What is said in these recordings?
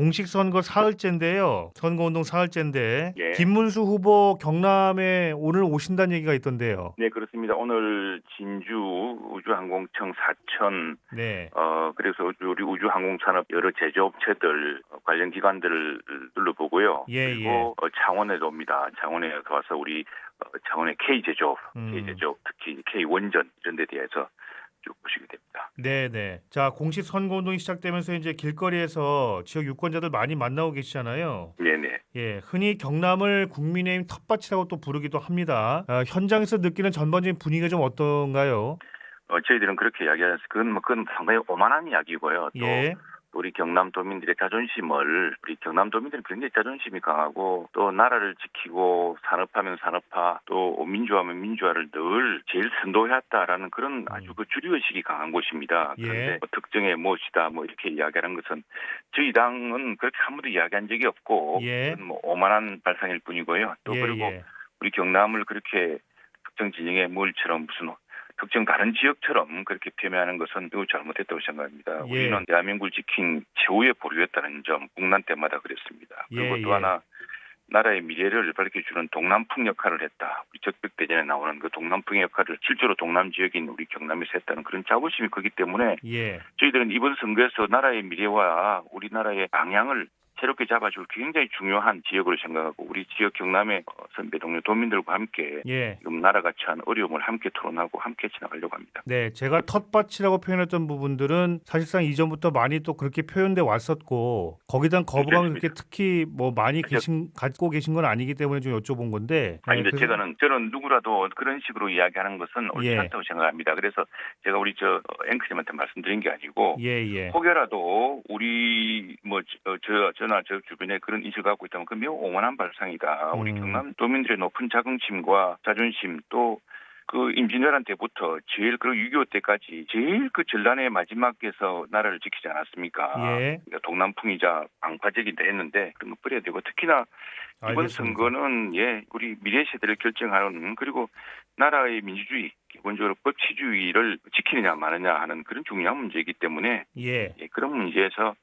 공식 선거 사흘째인데요. 선거운동 사흘째인데 예. 김문수 후보 경남에 오늘 오신다는 얘기가 있던데요. 네 그렇습니다. 오늘 진주 우주항공청 사천 네. 어 그래서 우리 우주항공산업 여러 제조업체들 어, 관련 기관들을 둘러보고요. 예, 그리고 어, 창원에도 옵니다. 창원에 가서 우리 어, 창원의 K 제조업, 음. K 제조업 특히 K 원전 이런 데 대해서 쭉 보시게 됩니다. 네, 네. 자, 공식 선거 운동이 시작되면서 이제 길거리에서 지역 유권자들 많이 만나고 계시잖아요. 네네. 예, 흔히 경남을 국민의힘 텃밭이라고 또 부르기도 합니다. 아, 현장에서 느끼는 전반적인 분위기가 좀 어떤가요? 어, 저희들은 그렇게 이야기하면서 그건 뭐 그건 상당히 오만한 이야기고요. 또 예, 우리 경남도민들의 자존심을 우리 경남도민들은 굉장히 자존심이 강하고 또 나라를 지키고 산업하면 산업화 또 민주화하면 민주화를 늘 제일 선도해왔다라는 그런 아주 그 주류의식이 강한 곳입니다. 예. 그런데 뭐 특정의 무엇이다 뭐 이렇게 이야기하는 것은 저희 당은 그렇게 한 번도 이야기한 적이 없고 예. 뭐 오만한 발상일 뿐이고요. 또 예, 그리고 예. 우리 경남을 그렇게 특정 진영의 물처럼 무슨 특정 다른 지역처럼 그렇게 표현하는 것은 매우 잘못했다고 생각합니다. 예. 우리는 대한민국을 지킨 최후의 보류였다는 점 국난 때마다 그랬습니다. 그리고 예, 또 예. 하나 나라의 미래를 밝혀주는 동남풍 역할을 했다. 우리 적벽대전에 나오는 그 동남풍 역할을 실제로 동남 지역인 우리 경남에서 했다는 그런 자부심이 크기 때문에 예. 저희들은 이번 선거에서 나라의 미래와 우리나라의 방향을 새롭게 잡아줄 굉장히 중요한 지역으로 생각하고 우리 지역 경남의 어, 선배 동료 도민들과 함께 예. 지금 나라가 처한 어려움을 함께 토론하고 함께 지나가려고 합니다. 네, 제가 텃밭이라고 표현했던 부분들은 사실상 이전부터 많이 또 그렇게 표현돼 왔었고 거기에 거부감이 그렇게 특히 뭐 많이 계신 갖고 계신 건 아니기 때문에 좀 여쭤본 건데. 아니, 네, 근데 그래서- 제가는 저는 누구라도 그런 식으로 이야기하는 것은 옳지 예. 않다고 생각합니다. 그래서 제가 우리 저 어, 앵커님한테 말씀드린 게 아니고 예, 예. 혹여라도 우리 뭐저 저나 저 주변에 그런 인식을 갖고 있다면 그 매우 오만한 발상이다. 우리 음. 경남 도민들의 높은 자긍심과 자존심 또 그 임진왜란 때부터 제일 그6.25 때까지 제일 그 전란의 마지막에서 나라를 지키지 않았습니까? 예. 그러니까 동남풍이자 방파적이다 했는데 그런 거 뿌려야 되고 특히나 이번 알겠습니다. 선거는 예 우리 미래 세대를 결정하는 그리고 나라의 민주주의 기본적으로 법치주의를 지키느냐 마느냐 하는 그런 중요한 문제이기 때문에 예. 예, 그런 문제에서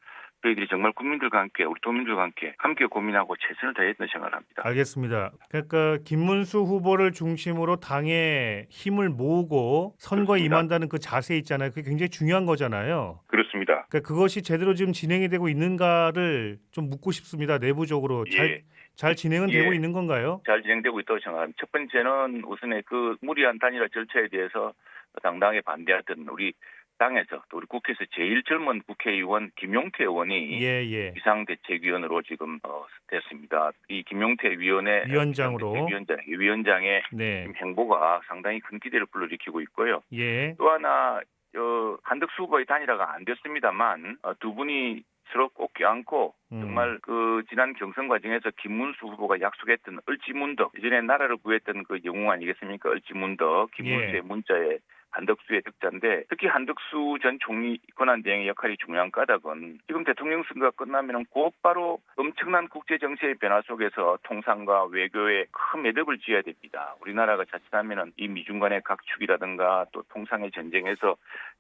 저희들이 정말 국민들과 함께 우리 도민들과 함께 함께 고민하고 최선을 다했던 생각을 합니다. 알겠습니다. 그러니까 김문수 후보를 중심으로 당의 힘을 모으고 선거에 그렇습니다. 임한다는 그 자세 있잖아요. 그게 굉장히 중요한 거잖아요. 그렇습니다. 그러니까 그것이 제대로 지금 진행이 되고 있는가를 좀 묻고 싶습니다. 내부적으로 잘, 예. 잘 진행은 예. 되고 있는 건가요? 잘 진행되고 있다고 생각합니다. 첫 번째는 우선에 그 무리한 단일화 절차에 대해서 당당하게 반대하던 우리 당에서 또 우리 국회에서 제일 젊은 국회의원 김용태 의원이 예, 예. 비상대책위원으로 지금 어, 됐습니다. 이 김용태 위원회 위원장으로. 위원장 위원장의 네. 행보가 상당히 큰 기대를 불러일으키고 있고요. 예. 또 하나 어, 한덕수 후보의 단일화가 안 됐습니다만 어, 두 분이 서로 꼭 껴안고 음. 정말 그 지난 경선 과정에서 김문수 후보가 약속했던 을지문덕 이전에 나라를 구했던 그 영웅 아니겠습니까? 을지문덕 김문수의 예. 문자에 한덕수의 득자인데 특히 한덕수 전 총리 권한대행의 역할이 중요한 까닭은 지금 대통령 선거가 끝나면 곧바로 엄청난 국제 정세의 변화 속에서 통상과 외교에 큰 매듭을 지어야 됩니다. 우리나라가 자칫하면은 이 미중 간의 각축이라든가 또 통상의 전쟁에서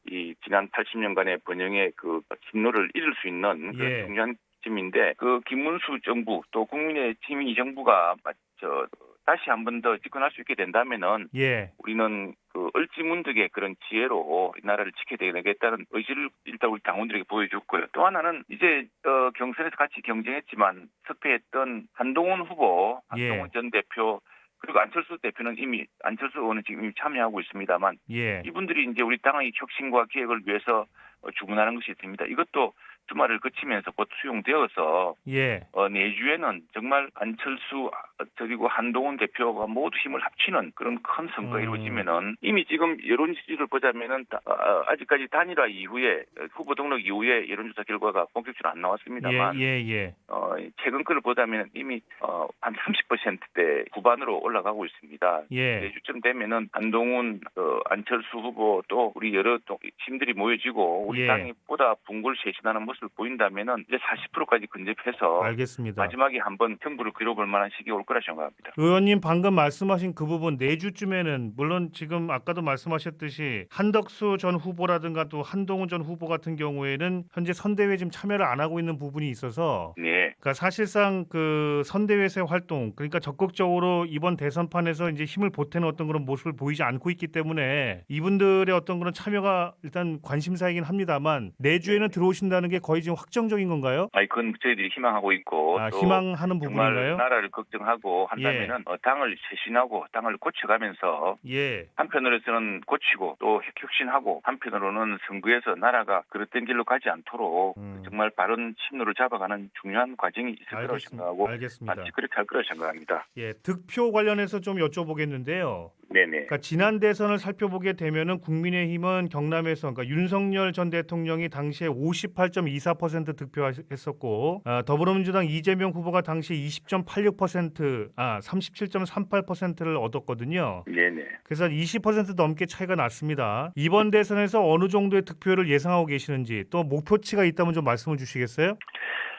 이 지난 80년간의 번영의 그 진로를 잃을 수 있는 그런 예. 중요한 점인데 그 김문수 정부 또 국민의힘 이 정부가 저 다시 한 번 더 집권할 수 있게 된다면은 예. 우리는 그 을지문덕의 그런 지혜로 이 나라를 지켜내겠다는 의지를 일단 우리 당원들에게 보여줬고요. 또 하나는 이제 어, 경선에서 같이 경쟁했지만 석패했던 한동훈 후보, 한동훈 예. 전 대표 그리고 안철수 대표는 이미 안철수 의원은 지금 이미 참여하고 있습니다만 예. 이분들이 이제 우리 당의 혁신과 기획을 위해서 어, 주문하는 것이 됩니다. 이것도 주말을 거치면서 곧 수용되어서 예. 어, 내주에는 정말 안철수 아, 그리고 한동훈 대표가 모두 힘을 합치는 그런 큰 선거가 음. 이루어지면은 이미 지금 여론 지지를 보자면은 다- 아, 아직까지 단일화 이후에 어, 후보 등록 이후에 여론조사 결과가 본격적으로 안 예, 나왔습니다만 예, 예. 어, 최근 거를 보자면 이미 어, 한 30%대 후반으로 올라가고 있습니다. 예. 내주쯤 되면은 한동훈, 어, 안철수 후보 또 우리 여러 또 힘들이 모여지고 우리 예. 당이 보다 붕골 쇄신하는 모습 모습을 보인다면은 이제 40%까지 근접해서 알겠습니다. 마지막에 한번 승부를 겨뤄볼 만한 시기가 올 거라 생각합니다. 의원님 방금 말씀하신 그 부분 내주쯤에는 물론 지금 아까도 말씀하셨듯이 한덕수 전 후보라든가 또 한동훈 전 후보 같은 경우에는 현재 선대위에 지금 참여를 안 하고 있는 부분이 있어서 네. 그러니까 사실상 그 선대위에서의 활동 그러니까 적극적으로 이번 대선판에서 이제 힘을 보태는 어떤 그런 모습을 보이지 않고 있기 때문에 이분들의 어떤 그런 참여가 일단 관심사이긴 합니다만 내주에는 들어오신다는 게 거의 지금 확정적인 건가요? 아니 그건 저희들이 희망하고 있고 아, 또 희망하는 정말 부분인가요? 나라를 걱정하고 한다면은 어, 당을 쇄신하고 당을 고쳐가면서 예. 한편으로서는 고치고 또 혁신하고 한편으로는 선거에서 나라가 그릇된 길로 가지 않도록 음. 정말 바른 신호를 잡아가는 중요한 과정이 있을 거라고 알겠습니다. 생각하고 알겠습니다. 마치 그렇게 할 거라고 생각합니다. 예, 득표 관련해서 좀 여쭤보겠는데요. 네네. 그러니까 지난 대선을 살펴보게 되면은 국민의힘은 경남에서 그러니까 윤석열 전 대통령이 당시에 58.24% 득표했었고 아, 더불어민주당 이재명 후보가 당시 20.86%, 아 37.38%를 얻었거든요. 네네. 그래서 20% 넘게 차이가 났습니다. 이번 대선에서 어느 정도의 득표를 예상하고 계시는지 또 목표치가 있다면 좀 말씀을 주시겠어요?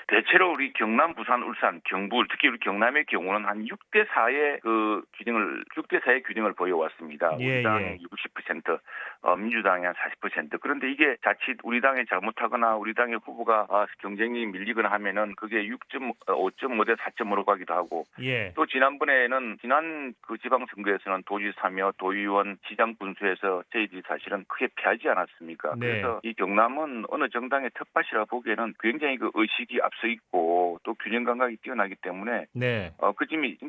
대체로 우리 경남, 부산, 울산, 경북 특히 우리 경남의 경우는 한 6대 4의 그 균형을 6대 4의 균형을 보여왔습니다. 예, 우리 당이 예. 60%, 어, 민주당이 한 40%. 그런데 이게 자칫 우리 당이 잘못하거나 우리 당의 후보가 아, 경쟁이 밀리거나 하면은 그게 6.5.5대 4.5로 가기도 하고 예. 또 지난번에는 지난 그 지방선거에서는 도지 사며 도의원 시장 분수에서 저희들이 사실은 크게 패하지 않았습니까? 네. 그래서 이 경남은 어느 정당의 텃밭이라 보기에는 굉장히 그 의식이 앞서 있고 또 균형 감각이 뛰어나기 때문에 네. 어, 그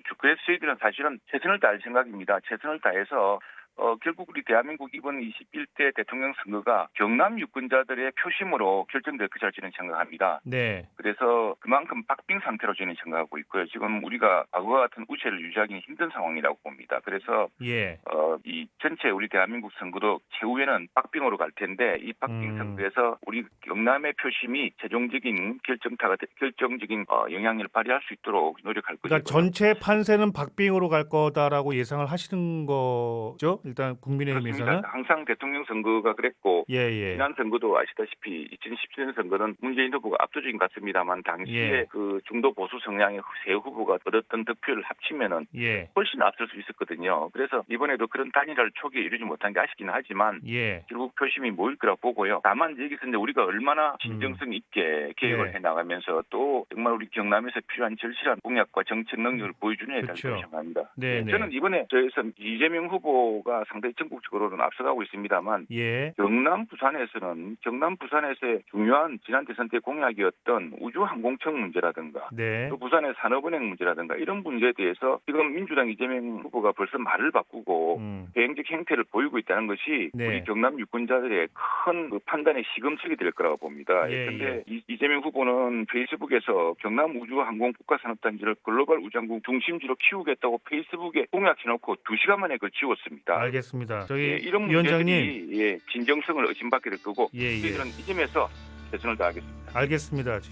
주- 그래서 저희들은 사실은 최선을 다할 생각입니다. 최선을 다해서 어, 결국 우리 대한민국 이번 21대 대통령 선거가 경남 유권자들의 표심으로 결정될 것이라 저는 생각합니다. 네. 그래서 그만큼 박빙 상태로 저는 생각하고 있고요. 지금 우리가 과거와 같은 우세를 유지하기는 힘든 상황이라고 봅니다. 그래서 예. 어, 이 전체 우리 대한민국 선거도 최후에는 박빙으로 갈 텐데 이 박빙 음. 선거에서 우리 경남의 표심이 최종적인 결정타가 되- 결정적인 어, 영향력을 발휘할 수 있도록 노력할 그러니까 것이고요. 전체 판세는 박빙으로 갈 거다라고 예상을 하시는 거죠? 일단 국민의힘에서는 그렇습니다. 항상 대통령 선거가 그랬고 예, 예. 지난 선거도 아시다시피 2017년 선거는 문재인 후보가 압도적인 것 같습니다만 당시에 예. 그 중도 보수 성향의 세 후보가 얻었던 득표를 합치면은 예. 훨씬 앞설 수 있었거든요. 그래서 이번에도 그런 단일화를 초기에 이루지 못한 게 아쉽긴 하지만 예. 결국 표심이 모일 거라 보고요. 다만 여기서 이제 우리가 얼마나 진정성 있게 계획을 네. 해 나가면서 또 정말 우리 경남에서 필요한 절실한 공약과 정책 능력을 보여주느냐에 따라 그렇죠. 생각합니다. 네, 네. 저는 이번에 저에서 이재명 후보가 상당히 전국적으로는 앞서가고 있습니다만 예. 경남 부산에서는 경남 부산에서의 중요한 지난 대선 때 공약이었던 우주 항공청 문제라든가 네. 또 부산의 산업은행 문제라든가 이런 문제에 대해서 지금 민주당 이재명 후보가 벌써 말을 바꾸고 음. 대행적 행태를 보이고 있다는 것이 네. 우리 경남 유권자들의 큰 그 판단의 시금석이 될 거라고 봅니다. 예, 그런데 이- 이재명 후보는 페이스북에서 경남 우주 항공 국가산업단지를 글로벌 우주항공 중심지로 키우겠다고 페이스북에 공약해놓고 두 시간 만에 그걸 지웠습니다. 알겠습니다. 저희 예, 이런 위원장님 예, 진정성을 의심받게 될 거고 예, 예. 저희들은 이 점에서 최선을 다하겠습니다. 알겠습니다.